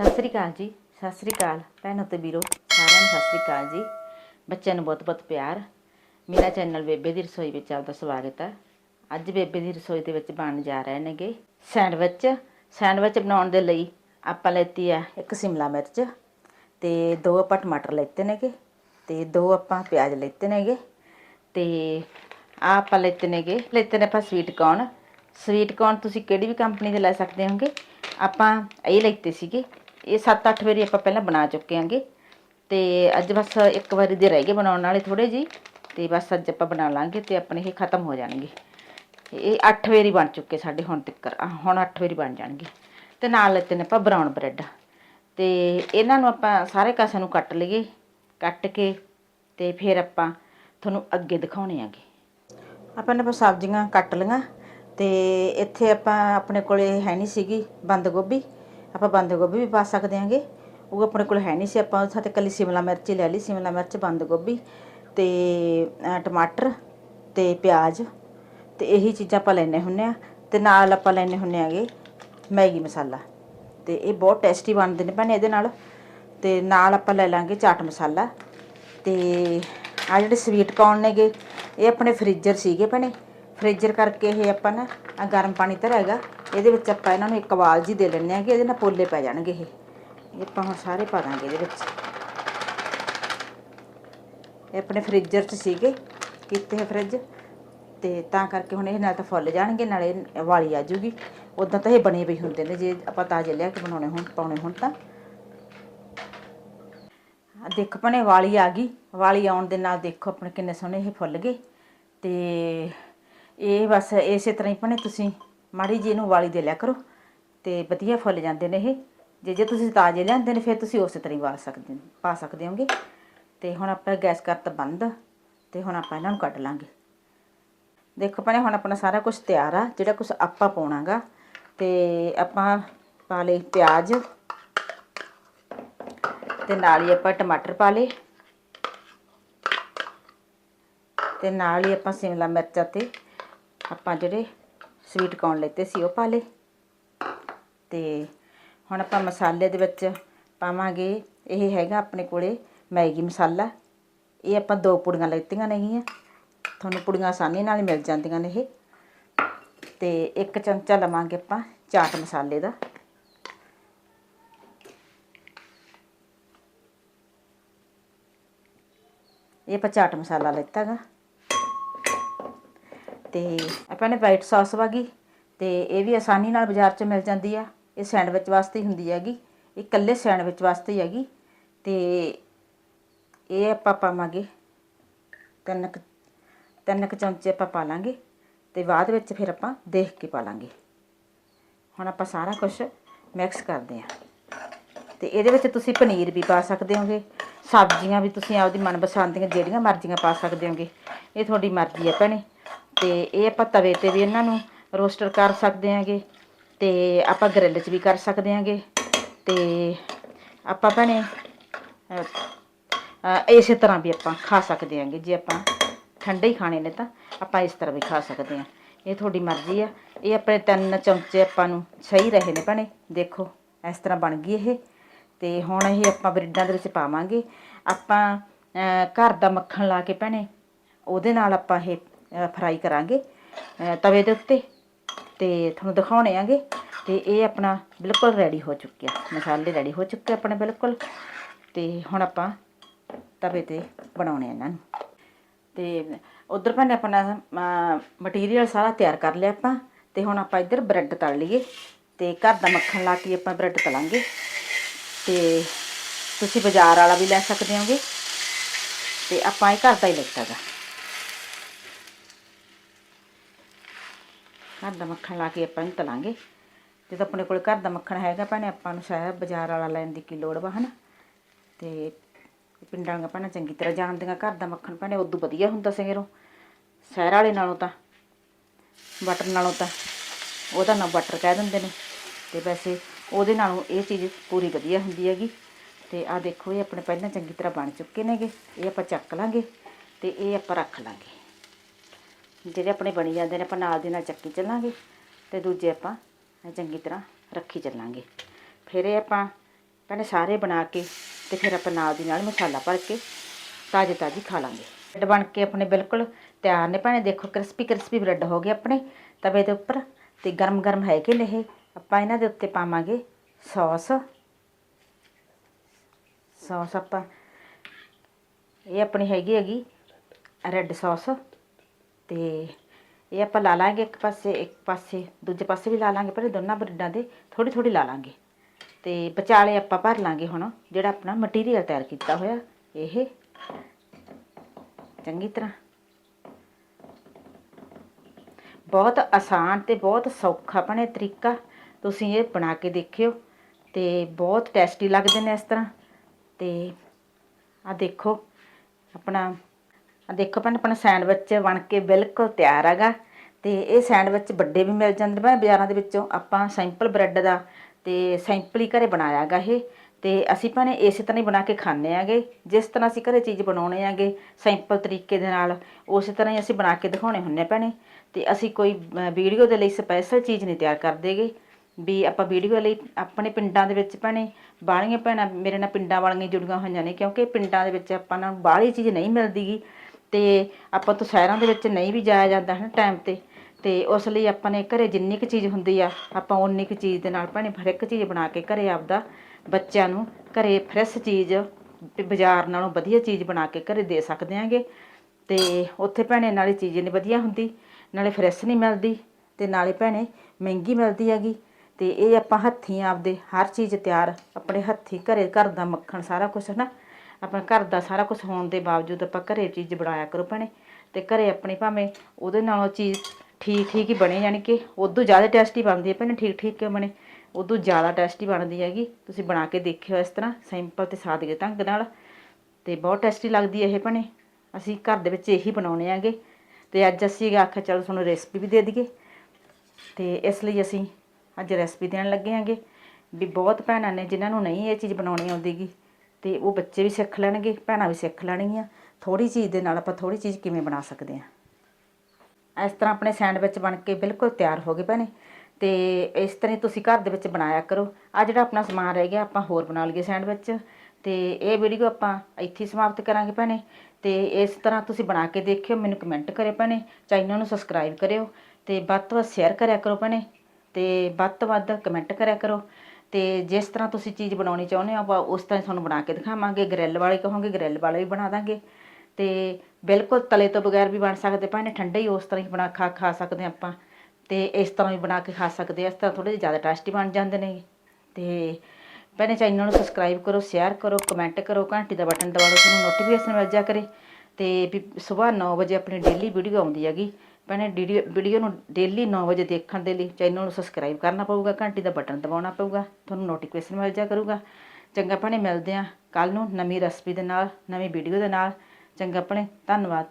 ਸਤਿ ਸ੍ਰੀ ਅਕਾਲ ਜੀ, ਸਤਿ ਸ੍ਰੀ ਅਕਾਲ ਭੈਣੋ ਤੇ ਵੀਰੋ, ਸਾਰਿਆਂ ਨੂੰ ਸਤਿ ਸ੍ਰੀ ਅਕਾਲ ਜੀ। ਬੱਚਿਆਂ ਨੂੰ ਬਹੁਤ ਬਹੁਤ ਪਿਆਰ। ਮੇਰਾ ਚੈਨਲ ਬੇਬੇ ਦੀ ਰਸੋਈ ਵਿੱਚ ਆਪਦਾ ਸਵਾਗਤ ਹੈ। ਅੱਜ ਬੇਬੇ ਦੀ ਰਸੋਈ ਦੇ ਵਿੱਚ ਬਣ ਜਾ ਰਹੇ ਨੇਗੇ ਸੈਂਡਵਿਚ। ਸੈਂਡਵਿਚ ਬਣਾਉਣ ਦੇ ਲਈ ਆਪਾਂ ਲੈਤੀ ਆ ਇੱਕ ਸ਼ਿਮਲਾ ਮਿਰਚ ਤੇ ਦੋ ਆਪਾਂ ਟਮਾਟਰ ਲੈਤੇ ਨੇਗੇ ਤੇ ਦੋ ਆਪਾਂ ਪਿਆਜ਼ ਲੈਤੇ ਨੇਗੇ ਤੇ ਆਹ ਆਪਾਂ ਲੈਤੇ ਨੇਗੇ, ਲੈਤੇ ਨੇ ਆਪਾਂ ਸਵੀਟ ਕੌਰਨ ਸਵੀਟ ਕੌਰਨ ਤੁਸੀਂ ਕਿਹੜੀ ਵੀ ਕੰਪਨੀ ਦੇ ਲੈ ਸਕਦੇ ਹੋਗੇ? ਆਪਾਂ ਇਹ ਲੈਤੇ ਸੀਗੇ ਇਹ 7-8 ਵਾਰੀ ਆਪਾਂ ਪਹਿਲਾਂ ਬਣਾ ਚੁੱਕੇ ਆਂਗੇ। ਤੇ ਅੱਜ ਬਸ ਇੱਕ ਵਾਰੀ ਦੇ ਰਹਿ ਗਏ ਬਣਾਉਣ ਵਾਲੇ ਥੋੜੇ ਜੀ ਤੇ ਬਸ ਅੱਜ ਆਪਾਂ ਬਣਾ ਲਾਂਗੇ ਤੇ ਆਪਣੇ ਇਹ ਖਤਮ ਹੋ ਜਾਣਗੇ। ਇਹ 8 ਵਾਰੀ ਬਣ ਚੁੱਕੇ ਸਾਡੇ ਹੁਣ ਤੱਕ ਹੁਣ 8 ਵਾਰੀ ਬਣ ਜਾਣਗੇ। ਤੇ ਨਾਲ ਲੈਤੇ ਨੇ ਆਪਾਂ ਬਰਾਊਨ ਬ੍ਰੈਡ। ਤੇ ਇਹਨਾਂ ਨੂੰ ਆਪਾਂ ਸਾਰੇ ਕਾਸਿਆਂ ਨੂੰ ਕੱਟ ਲਈਏ। ਕੱਟ ਕੇ ਤੇ ਫਿਰ ਆਪਾਂ ਤੁਹਾਨੂੰ ਅੱਗੇ ਦਿਖਾਉਣੇ ਆਗੇ। ਆਪਾਂ ਨੇ ਸਬਜ਼ੀਆਂ ਕੱਟ ਲਈਆਂ। ਤੇ ਇੱਥੇ ਆਪਾਂ ਆਪਣੇ ਕੋਲੇ ਹੈ ਨਹੀਂ ਸੀਗੀ ਬੰਦ ਗੋਭੀ। ਆਪਾਂ ਬੰਦ ਗੋਭੀ ਵੀ ਪਾ ਸਕਦੇ ਹਾਂਗੇ। ਉਹ ਆਪਣੇ ਕੋਲ ਹੈ ਨਹੀਂ ਸੀ, ਆਪਾਂ ਉੱਥੇ ਤੇ ਕੱਲੀ ਸ਼ਿਮਲਾ ਮਿਰਚ ਹੀ ਲੈ ਲਈ, ਸ਼ਿਮਲਾ ਮਿਰਚ, ਬੰਦ ਗੋਭੀ ਤੇ ਟਮਾਟਰ ਤੇ ਪਿਆਜ਼ ਤੇ ਇਹੀ ਚੀਜ਼ਾਂ ਆਪਾਂ ਲੈਣੇ ਹੁੰਨੇ ਆ ਤੇ ਨਾਲ ਆਪਾਂ ਲੈਣੇ ਹੁੰਨੇ ਆਗੇ ਮੈਗੀ ਮਸਾਲਾ ਤੇ ਇਹ ਬਹੁਤ ਟੇਸਟੀ ਬਣਦੇ ਨੇ ਭੈਣੇ ਇਹਦੇ ਨਾਲ ਤੇ ਨਾਲ ਆਪਾਂ ਲੈ ਲਾਂਗੇ ਚਾਟ ਮਸਾਲਾ ਤੇ ਆ ਜਿਹੜੇ ਸਵੀਟ ਕੌਣ ਨੇਗੇ, ਇਹ ਆਪਣੇ ਫ੍ਰੀਜ਼ਰ ਸੀਗੇ ਭੈਣੇ। ਫ੍ਰੀਜ਼ਰ ਕਰਕੇ ਇਹ ਆਪਾਂ ਨਾ ਗਰਮ ਪਾਣੀ ਧਰਿਆ ਹੈਗਾ ਇਹਦੇ ਵਿੱਚ ਆਪਾਂ ਇਹਨਾਂ ਨੂੰ ਇੱਕ ਵਾਲ ਜੀ ਦੇ ਲੈਣੇ ਆ ਕਿ ਇਹਦੇ ਨਾਲ ਪੋਲੇ ਪੈ ਜਾਣਗੇ ਇਹ। ਇਹ ਆਪਾਂ ਹੁਣ ਸਾਰੇ ਪਾ ਦਾਂਗੇ ਇਹਦੇ ਵਿੱਚ। ਇਹ ਆਪਣੇ ਫ੍ਰੀਜ਼ਰ 'ਚ ਸੀਗੇ, ਕੀਤੇ ਹੋਏ ਫ੍ਰਿਜ। ਤੇ ਤਾਂ ਕਰਕੇ ਹੁਣ ਇਹ ਨਾਲ ਤਾਂ ਫੁੱਲ ਜਾਣਗੇ, ਨਾਲੇ ਵਾਲੀ ਆ ਜੂਗੀ ਉਦਾਂ ਤਾਂ ਇਹ ਬਣੇ ਪਈ ਹੁੰਦੇ ਨੇ, ਜੇ ਆਪਾਂ ਤਾਜ਼ੇ ਲਿਆ ਕੇ ਬਣਾਉਣੇ ਹੋਣ, ਪਾਉਣੇ ਹੋਣ ਤਾਂ। ਆ ਦੇਖ ਭਣੇ, ਵਾਲੀ ਆ ਗਈ। ਵਾਲੀ ਆਉਣ ਦੇ ਨਾਲ ਦੇਖੋ ਆਪਣੇ ਕਿੰਨੇ ਸੋਹਣੇ ਇਹ ਫੁੱਲ ਗਏ। ਤੇ ਇਹ ਬਸ ਇਸੇ ਤਰ੍ਹਾਂ ਹੀ ਭਣੇ ਤੁਸੀਂ ਮਾੜੀ ਜੀ ਇਹਨੂੰ ਵਾਲੀ ਦੇ ਲਿਆ ਕਰੋ ਤੇ ਵਧੀਆ ਫੁੱਲ ਜਾਂਦੇ ਨੇ ਇਹ। ਜੇ ਜੇ ਤੁਸੀਂ ਤਾਜ਼ੇ ਲਿਆਂਦੇ ਨੇ, ਫਿਰ ਤੁਸੀਂ ਉਸੇ ਤਰ੍ਹਾਂ ਹੀ ਵਾਲ ਸਕਦੇ ਪਾ ਸਕਦੇ ਹੋਗੇ ਤੇ ਹੁਣ ਆਪਾਂ ਗੈਸ ਕਰਤਾ ਬੰਦ ਤੇ ਹੁਣ ਆਪਾਂ ਇਹਨਾਂ ਨੂੰ ਕੱਢ ਲਾਂਗੇ। ਦੇਖੋ ਭੈਣੇ, ਹੁਣ ਆਪਣਾ ਸਾਰਾ ਕੁਝ ਤਿਆਰ ਆ, ਜਿਹੜਾ ਕੁਝ ਆਪਾਂ ਪਾਉਣਾਗਾ। ਤੇ ਆਪਾਂ ਪਾ ਲਈ ਪਿਆਜ਼ ਤੇ ਨਾਲ ਹੀ ਆਪਾਂ ਟਮਾਟਰ ਪਾ ਲਏ। ਤੇ ਨਾਲ ਹੀ ਆਪਾਂ ਸ਼ਿਮਲਾ ਮਿਰਚਾਂ ਤੇ ਆਪਾਂ ਜਿਹੜੇ ਸਵੀਟ ਕੌਰਨ ਲੈਤੇ ਸੀ ਉਹ ਪਾ ਲਏ। ਤੇ ਹੁਣ ਆਪਾਂ ਮਸਾਲੇ ਦੇ ਵਿੱਚ ਪਾਵਾਂਗੇ, ਇਹ ਹੈਗਾ ਆਪਣੇ ਕੋਲੇ ਮੈਗੀ ਮਸਾਲਾ। ਇਹ ਆਪਾਂ ਦੋ ਪੁੜੀਆਂ ਲੈਤੀਆਂ ਨੇਗੀਆਂ। ਤੁਹਾਨੂੰ ਪੁੜੀਆਂ ਆਸਾਨੀ ਨਾਲ ਮਿਲ ਜਾਂਦੀਆਂ ਨੇ ਇਹ। ਤੇ ਇੱਕ ਚਮਚਾ ਲਵਾਂਗੇ ਆਪਾਂ ਚਾਟ ਮਸਾਲੇ ਦਾ। ਇਹ ਆਪਾਂ ਚਾਟ ਮਸਾਲਾ ਲੈਤਾਗਾ। ਤੇ ਆਪਾਂ ਨੇ ਵਾਈਟ ਸੌਸ ਵਾਗੀ ਤੇ ਇਹ ਵੀ ਆਸਾਨੀ ਨਾਲ ਬਾਜ਼ਾਰ 'ਚ ਮਿਲ ਜਾਂਦੀ ਆ। ਇਹ ਸੈਂਡਵਿਚ ਵਾਸਤੇ ਹੀ ਹੁੰਦੀ ਹੈਗੀ। ਇਹ ਇਕੱਲੇ ਸੈਂਡਵਿਚ ਵਾਸਤੇ ਹੈਗੀ। ਤੇ ਇਹ ਆਪਾਂ ਪਾਵਾਂਗੇ। ਤਿੰਨ ਕੁ ਤਿੰਨ ਕੁ ਚਮਚੇ ਆਪਾਂ ਪਾ ਲਾਂਗੇ ਤੇ ਬਾਅਦ ਵਿੱਚ ਫਿਰ ਆਪਾਂ ਦੇਖ ਕੇ ਪਾ ਲਾਂਗੇ। ਹੁਣ ਆਪਾਂ ਸਾਰਾ ਕੁਝ ਮਿਕਸ ਕਰਦੇ ਹਾਂ। ਤੇ ਇਹਦੇ ਵਿੱਚ ਤੁਸੀਂ ਪਨੀਰ ਵੀ ਪਾ ਸਕਦੇ ਹੋਗੇ। ਸਬਜ਼ੀਆਂ ਵੀ ਤੁਸੀਂ ਆਪਦੀ ਮਨਪਸੰਦ ਦੀਆਂ ਜਿਹੜੀਆਂ ਮਰਜ਼ੀਆਂ ਪਾ ਸਕਦੇ ਹੋਗੇ। ਇਹ ਤੁਹਾਡੀ ਮਰਜ਼ੀ ਹੈ ਭੈਣੇ। ਤੇ ਇਹ ਆਪਾਂ ਤਵੇ ਤੇ ਵੀ ਇਹਨਾਂ ਨੂੰ ਰੋਸਟਰ ਕਰ ਸਕਦੇ ਹਾਂਗੇ ਤੇ ਆਪਾਂ ਗ੍ਰਿਲ 'ਚ ਵੀ ਕਰ ਸਕਦੇ ਹਾਂਗੇ ਤੇ ਆਪਾਂ ਭੈਣੇ ਇਸੇ ਤਰ੍ਹਾਂ ਵੀ ਆਪਾਂ ਖਾ ਸਕਦੇ ਹਾਂਗੇ। ਜੇ ਆਪਾਂ ਠੰਡੇ ਹੀ ਖਾਣੇ ਨੇ ਤਾਂ ਆਪਾਂ ਇਸ ਤਰ੍ਹਾਂ ਵੀ ਖਾ ਸਕਦੇ ਹਾਂ। ਇਹ ਤੁਹਾਡੀ ਮਰਜ਼ੀ ਆ। ਇਹ ਆਪਣੇ ਤਿੰਨ ਚਮਚੇ ਆਪਾਂ ਨੂੰ ਸਹੀ ਰਹੇ ਨੇ ਭੈਣੇ। ਦੇਖੋ, ਇਸ ਤਰ੍ਹਾਂ ਬਣ ਗਈ ਇਹ। ਤੇ ਹੁਣ ਇਹ ਆਪਾਂ ਬ੍ਰਿਡਾਂ ਦੇ ਵਿੱਚ ਪਾਵਾਂਗੇ। ਆਪਾਂ ਘਰ ਦਾ ਮੱਖਣ ਲਾ ਕੇ ਭੈਣੇ, ਉਹਦੇ ਨਾਲ ਆਪਾਂ ਇਹ ਫਰਾਈ ਕਰਾਂਗੇ ਤਵੇ ਦੇ ਉੱਤੇ, ਤੇ ਤੁਹਾਨੂੰ ਦਿਖਾਉਣੇ ਆਂਗੇ, ਤੇ ਇਹ ਆਪਣਾ ਬਿਲਕੁਲ ਰੈਡੀ ਹੋ ਚੁੱਕਿਆ, ਮਸਾਲੇ ਰੈਡੀ ਹੋ ਚੁੱਕੇ ਆਪਣੇ ਬਿਲਕੁਲ, ਤੇ ਹੁਣ ਆਪਾਂ ਤਵੇ ਤੇ ਬਣਾਉਣੇ ਇਹਨਾਂ ਨੂੰ। ਤੇ ਉਧਰ ਭਾਵੇਂ ਆਪਣਾ ਮਟੀਰੀਅਲ ਸਾਰਾ ਤਿਆਰ ਕਰ ਲਿਆ ਆਪਾਂ, ਤੇ ਹੁਣ ਆਪਾਂ ਇੱਧਰ ਬ੍ਰੈਡ ਤਲ ਲਈਏ, ਤੇ ਘਰ ਦਾ ਮੱਖਣ ਲਾ ਕੇ ਆਪਾਂ ਬ੍ਰੈਡ ਤਲਾਂਗੇ, ਤੇ ਤੁਸੀਂ ਬਾਜ਼ਾਰ ਵਾਲਾ ਵੀ ਲੈ ਸਕਦੇ ਹੋਗੇ, ਤੇ ਆਪਾਂ ਇਹ ਘਰ ਦਾ ਹੀ ਲੈਤਾ ਘਰ ਦਾ ਮੱਖਣ ਲਾ ਕੇ ਆਪਾਂ ਇਹਨੂੰ ਤਲਾਂਗੇ ਜਦੋਂ ਆਪਣੇ ਕੋਲ ਘਰ ਦਾ ਮੱਖਣ ਹੈਗਾ ਭੈਣੇ, ਆਪਾਂ ਨੂੰ ਸ਼ਾਇਦ ਬਾਜ਼ਾਰ ਵਾਲਾ ਲੈਣ ਦੀ ਕੀ ਲੋੜ ਵਾ, ਹਨਾ? ਤੇ ਪਿੰਡਾਂ ਦੀਆਂ ਭੈਣਾਂ ਚੰਗੀ ਤਰ੍ਹਾਂ ਜਾਣਦੀਆਂ ਘਰ ਦਾ ਮੱਖਣ ਭੈਣੇ, ਉਦੋਂ ਵਧੀਆ ਹੁੰਦਾ ਸਗੇਰੋਂ ਸ਼ਹਿਰ ਵਾਲੇ ਨਾਲੋਂ ਤਾਂ, ਬਟਰ ਨਾਲੋਂ ਤਾਂ ਉਹਦਾ ਨਾਮ ਬਟਰ ਕਹਿ ਦਿੰਦੇ ਨੇ। ਤੇ ਵੈਸੇ ਉਹਦੇ ਨਾਲੋਂ ਇਹ ਚੀਜ਼ ਪੂਰੀ ਵਧੀਆ ਹੁੰਦੀ ਹੈਗੀ। ਤੇ ਆ ਦੇਖੋ, ਇਹ ਆਪਣੇ ਪਹਿਲਾਂ ਚੰਗੀ ਤਰ੍ਹਾਂ ਬਣ ਚੁੱਕੇ ਨੇਗੇ। ਇਹ ਆਪਾਂ ਚੱਕ ਲਾਂਗੇ ਤੇ ਇਹ ਆਪਾਂ ਰੱਖ ਲਾਂਗੇ। ਜਿਹੜੇ ਆਪਣੇ ਬਣੀ ਜਾਂਦੇ ਨੇ, ਆਪਾਂ ਨਾਲ ਦੀ ਨਾਲ ਚੱਕੀ ਚੱਲਾਂਗੇ ਤੇ ਦੂਜੇ ਆਪਾਂ ਚੰਗੀ ਤਰ੍ਹਾਂ ਰੱਖੀ ਚੱਲਾਂਗੇ। ਫਿਰ ਇਹ ਆਪਾਂ ਭੈਣੇ ਸਾਰੇ ਬਣਾ ਕੇ ਤੇ ਫਿਰ ਆਪਾਂ ਨਾਲ ਦੀ ਨਾਲ ਮਸਾਲਾ ਭਰ ਕੇ ਤਾਜ਼ੇ ਤਾਜ਼ੀ ਖਾ ਲਾਂਗੇ। ਬ੍ਰੈਡ ਬਣ ਕੇ ਆਪਣੇ ਬਿਲਕੁਲ ਤਿਆਰ ਨੇ ਭੈਣੇ, ਦੇਖੋ ਕ੍ਰਿਸਪੀ ਕ੍ਰਿਸਪੀ ਬ੍ਰੈਡ ਹੋ ਗਏ ਆਪਣੇ ਤਵੇ ਦੇ ਉੱਪਰ ਤੇ ਗਰਮ ਗਰਮ ਹੈਗੇ ਨੇ ਇਹ ਆਪਾਂ ਇਹਨਾਂ ਦੇ ਉੱਤੇ ਪਾਵਾਂਗੇ ਸੌਸ। ਸੌਸ ਆਪਾਂ, ਇਹ ਆਪਣੀ ਹੈਗੀ ਹੈਗੀ ਰੈੱਡ ਸੌਸ। ਤੇ ਇਹ ਆਪਾਂ ਲਾ ਲਾਂਗੇ ਇੱਕ ਪਾਸੇ ਇੱਕ ਪਾਸੇ, ਦੂਜੇ ਪਾਸੇ ਵੀ ਲਾ ਲਾਂਗੇ, ਪਰ ਇਹ ਦੋਨਾਂ ਬ੍ਰੈਡਾਂ ਦੇ ਥੋੜੀ ਥੋੜੀ ਲਾ ਲਾਂਗੇ। ਤੇ ਵਿਚਾਲੇ ਆਪਾਂ ਭਰ ਲਾਂਗੇ ਹੁਣ, ਜਿਹੜਾ ਆਪਣਾ ਮਟੀਰੀਅਲ ਤਿਆਰ ਕੀਤਾ ਹੋਇਆ, ਇਹ ਚੰਗੀ ਤਰ੍ਹਾਂ। ਬਹੁਤ ਆਸਾਨ ਤੇ ਬਹੁਤ ਸੌਖਾ ਬਣੇ ਤਰੀਕਾ, ਤੁਸੀਂ ਇਹ ਬਣਾ ਕੇ ਦੇਖਿਓ ਤੇ ਬਹੁਤ ਟੇਸਟੀ ਲੱਗਦੇ ਨੇ ਇਸ ਤਰ੍ਹਾਂ। ਤੇ ਆ ਦੇਖੋ, ਆਪਣਾ ਆ ਦੇਖੋ ਭੈਣ, ਆਪਣਾ ਸੈਂਡਵਿਚ ਬਣ ਕੇ ਬਿਲਕੁਲ ਤਿਆਰ ਹੈਗਾ। ਤੇ ਇਹ ਸੈਂਡਵਿਚ ਵੱਡੇ ਵੀ ਮਿਲ ਜਾਂਦੇ ਨੇ ਬਾਜ਼ਾਰਾਂ ਦੇ ਵਿੱਚੋਂ। ਆਪਾਂ ਸਿੰਪਲ ਬ੍ਰੈਡ ਦਾ ਤੇ ਸਿੰਪਲ ਹੀ ਘਰੇ ਬਣਾਇਆ ਹੈਗਾ ਇਹ। ਤੇ ਅਸੀਂ ਭੈਣੇ ਇਸੇ ਤਰ੍ਹਾਂ ਹੀ ਬਣਾ ਕੇ ਖਾਂਦੇ ਆਂਗੇ ਜਿਸ ਤਰ੍ਹਾਂ ਅਸੀਂ ਘਰੇ ਚੀਜ਼ ਬਣਾਉਣੇ ਆਂਗੇ ਸਿੰਪਲ ਤਰੀਕੇ ਦੇ ਨਾਲ, ਉਸੇ ਤਰ੍ਹਾਂ ਹੀ ਅਸੀਂ ਬਣਾ ਕੇ ਦਿਖਾਉਣੇ ਹੁੰਨੇ ਭੈਣੇ। ਤੇ ਅਸੀਂ ਕੋਈ ਵੀਡੀਓ ਦੇ ਲਈ ਸਪੈਸ਼ਲ ਚੀਜ਼ ਨਹੀਂ ਤਿਆਰ ਕਰਦੇਗੇ ਵੀ ਆਪਾਂ ਵੀਡੀਓ ਲਈ ਆਪਣੇ ਪਿੰਡਾਂ ਦੇ ਵਿੱਚ ਭੈਣੇ, ਬਾਹਲੀਆਂ ਭੈਣਾਂ ਮੇਰੇ ਨਾਲ ਪਿੰਡਾਂ ਵਾਲੀਆਂ ਜੁੜੀਆਂ ਹੋਈਆਂ ਨੇ। ਕਿਉਂਕਿ ਪਿੰਡਾਂ ਦੇ ਵਿੱਚ ਆਪਾਂ ਨੂੰ ਬਾਹਲੀ ਚੀਜ਼ ਨਹੀਂ ਮਿਲਦੀਗੀ ਤੇ ਆਪਾਂ ਤੋਂ ਸ਼ਹਿਰਾਂ ਦੇ ਵਿੱਚ ਨਹੀਂ ਵੀ ਜਾਇਆ ਜਾਂਦਾ ਹੈ ਟਾਈਮ ਤੇ ਤੇ ਉਸ ਲਈ ਆਪਾਂ ਨੇ ਘਰੇ ਜਿੰਨੀ ਕੁ ਚੀਜ਼ ਹੁੰਦੀ ਆ, ਆਪਾਂ ਉਨੀ ਕੁ ਚੀਜ਼ ਦੇ ਨਾਲ ਭੈਣੇ ਹਰ ਇੱਕ ਚੀਜ਼ ਬਣਾ ਕੇ ਘਰੇ ਆਪਦਾ ਬੱਚਿਆਂ ਨੂੰ ਘਰੇ ਫਰੈਸ਼ ਚੀਜ਼ ਬਾਜ਼ਾਰ ਨਾਲੋਂ ਵਧੀਆ ਚੀਜ਼ ਬਣਾ ਕੇ ਘਰੇ ਦੇ ਸਕਦੇ ਆਂਗੇ। ਤੇ ਉੱਥੇ ਭੈਣੇ ਨਾਲੇ ਚੀਜ਼ ਨਹੀਂ ਵਧੀਆ ਹੁੰਦੀ, ਨਾਲੇ ਫਰੈਸ਼ ਨਹੀਂ ਮਿਲਦੀ ਤੇ ਨਾਲੇ ਭੈਣੇ ਮਹਿੰਗੀ ਮਿਲਦੀ ਹੈਗੀ। ਤੇ ਇਹ ਆਪਾਂ ਹੱਥੀਂ ਆਪਦੇ ਹਰ ਚੀਜ਼ ਤਿਆਰ, ਆਪਣੇ ਹੱਥੀਂ ਘਰੇ ਘਰ ਦਾ ਮੱਖਣ ਸਾਰਾ ਕੁਝ ਨਾ ਆਪਣਾ ਘਰ ਦਾ ਸਾਰਾ ਕੁਝ ਹੋਣ ਦੇ ਬਾਵਜੂਦ ਆਪਾਂ ਘਰੇ ਚੀਜ਼ ਬਣਾਇਆ ਕਰੋ ਭੈਣੇ। ਤੇ ਘਰੇ ਆਪਣੀ ਭਾਵੇਂ ਉਹਦੇ ਨਾਲੋਂ ਚੀਜ਼ ਠੀਕ ਠੀਕ ਹੀ ਬਣੇ, ਯਾਨੀ ਕਿ ਉਦੋਂ ਜ਼ਿਆਦਾ ਟੇਸਟੀ ਬਣਦੀ ਹੈ ਭੈਣੇ, ਠੀਕ ਠੀਕ ਕਿਉਂ ਬਣੇ? ਉਦੋਂ ਜ਼ਿਆਦਾ ਟੇਸਟੀ ਬਣਦੀ ਹੈਗੀ। ਤੁਸੀਂ ਬਣਾ ਕੇ ਦੇਖਿਓ ਇਸ ਤਰ੍ਹਾਂ ਸਿੰਪਲ ਤੇ ਸਾਦਗੇ ਢੰਗ ਨਾਲ। ਤੇ ਬਹੁਤ ਟੇਸਟੀ ਲੱਗਦੀ ਹੈ ਇਹ ਭੈਣੇ। ਅਸੀਂ ਘਰ ਦੇ ਵਿੱਚ ਇਹੀ ਬਣਾਉਣੇ ਆਂਗੇ ਤੇ ਅੱਜ ਅਸੀਂ ਆਖਿਆ, ਚਲੋ ਤੁਹਾਨੂੰ ਰੈਸਪੀ ਵੀ ਦੇ ਦਈਏ। ਤੇ ਇਸ ਲਈ ਅਸੀਂ ਅੱਜ ਰੈਸਪੀ ਦੇਣ ਲੱਗੇ ਆਂਗੇ ਵੀ ਬਹੁਤ ਭੈਣਾਂ ਨੇ ਜਿਨ੍ਹਾਂ ਨੂੰ ਨਹੀਂ ਇਹ ਚੀਜ਼ ਬਣਾਉਣੀ ਆਉਂਦੀਗੀ ਅਤੇ ਉਹ ਬੱਚੇ ਵੀ ਸਿੱਖ ਲੈਣਗੇ, ਭੈਣਾਂ ਵੀ ਸਿੱਖ ਲੈਣਗੀਆਂ। ਥੋੜ੍ਹੀ ਚੀਜ਼ ਦੇ ਨਾਲ ਆਪਾਂ ਥੋੜ੍ਹੀ ਚੀਜ਼ ਕਿਵੇਂ ਬਣਾ ਸਕਦੇ ਹਾਂ। ਇਸ ਤਰ੍ਹਾਂ ਆਪਣੇ ਸੈਂਡਵਿਚ ਬਣ ਕੇ ਬਿਲਕੁਲ ਤਿਆਰ ਹੋ ਗਏ ਭੈਣੇ। ਤੇ ਇਸ ਤਰ੍ਹਾਂ ਹੀ ਤੁਸੀਂ ਘਰ ਦੇ ਵਿੱਚ ਬਣਾਇਆ ਕਰੋ। ਆ ਜਿਹੜਾ ਆਪਣਾ ਸਮਾਨ ਰਹਿ ਗਿਆ, ਆਪਾਂ ਹੋਰ ਬਣਾ ਲਈਏ ਸੈਂਡਵਿਚ। ਤੇ ਇਹ ਵੀਡੀਓ ਆਪਾਂ ਇੱਥੇ ਸਮਾਪਤ ਕਰਾਂਗੇ ਭੈਣੇ। ਤੇ ਇਸ ਤਰ੍ਹਾਂ ਤੁਸੀਂ ਬਣਾ ਕੇ ਦੇਖਿਓ, ਮੈਨੂੰ ਕਮੈਂਟ ਕਰਿਓ ਭੈਣੇ। ਚੈਨਲ ਨੂੰ ਸਬਸਕ੍ਰਾਈਬ ਕਰਿਓ। ਤੇ ਵੱਧ ਤੋਂ ਵੱਧ ਸ਼ੇਅਰ ਕਰਿਆ ਕਰੋ ਭੈਣੇ। ਤੇ ਵੱਧ ਤੋਂ ਵੱਧ ਕਮੈਂਟ ਕਰਿਆ ਕਰੋ। ਤੇ ਜਿਸ ਤਰ੍ਹਾਂ ਤੁਸੀਂ ਚੀਜ਼ ਬਣਾਉਣੀ ਚਾਹੁੰਦੇ ਹੋ, ਆਪਾਂ ਉਸ ਤਰ੍ਹਾਂ ਹੀ ਤੁਹਾਨੂੰ ਬਣਾ ਕੇ ਦਿਖਾਵਾਂਗੇ। ਗ੍ਰਿਲ ਵਾਲੇ ਕਹੋਗੇ, ਗ੍ਰਿਲ ਵਾਲੇ ਵੀ ਬਣਾ ਦਾਂਗੇ। ਤੇ ਬਿਲਕੁਲ ਤਲੇ ਤੋਂ ਬਗੈਰ ਵੀ ਬਣ ਸਕਦੇ, ਭਾਵੇਂ ਠੰਡੇ ਹੀ ਉਸ ਤਰ੍ਹਾਂ ਹੀ ਬਣਾ ਖਾ ਖਾ ਸਕਦੇ ਹਾਂ ਆਪਾਂ। ਤੇ ਇਸ ਤਰ੍ਹਾਂ ਵੀ ਬਣਾ ਕੇ ਖਾ ਸਕਦੇ ਹਾਂ, ਇਸ ਤਰ੍ਹਾਂ ਥੋੜੇ ਜ਼ਿਆਦਾ ਟੇਸਟੀ ਬਣ ਜਾਂਦੇ ਨੇ। ਤੇ ਪਹਿਲੇ ਚੈਨਲ ਨੂੰ ਸਬਸਕ੍ਰਾਈਬ ਕਰੋ ਸ਼ੇਅਰ ਕਰੋ ਕਮੈਂਟ ਕਰੋ, ਘੰਟੀ ਦਾ ਬਟਨ ਦਬਾ ਲਓ, ਤੁਹਾਨੂੰ ਨੋਟੀਫਿਕੇਸ਼ਨ ਮਿਲ ਜਾ ਕਰੇ। ਤੇ ਵੀ ਸਵੇਰ 9 ਵਜੇ ਆਪਣੀ ਡੇਲੀ ਵੀਡੀਓ ਆਉਂਦੀ ਹੈਗੀ। ਭੈਣੇ ਵੀਡੀਓ ਨੂੰ ਡੇਲੀ 9 ਵਜੇ ਦੇਖਣ ਦੇ ਲਈ ਚੈਨਲ ਨੂੰ ਸਬਸਕ੍ਰਾਈਬ ਕਰਨਾ ਪਊਗਾ, ਘੰਟੀ ਦਾ ਬਟਨ ਦਬਾਉਣਾ ਪਊਗਾ, ਤੁਹਾਨੂੰ ਨੋਟੀਫਿਕੇਸ਼ਨ ਮਿਲ ਜਾ ਕਰੂਗਾ। ਚੰਗਾ ਭੈਣੇ ਮਿਲਦੇ ਆ ਕੱਲ ਨੂੰ ਨਵੀਂ ਰੈਸਪੀ ਦੇ ਨਾਲ, ਨਵੀਂ ਵੀਡੀਓ ਦੇ ਨਾਲ। ਚੰਗਾ ਭੈਣੇ, ਧੰਨਵਾਦ।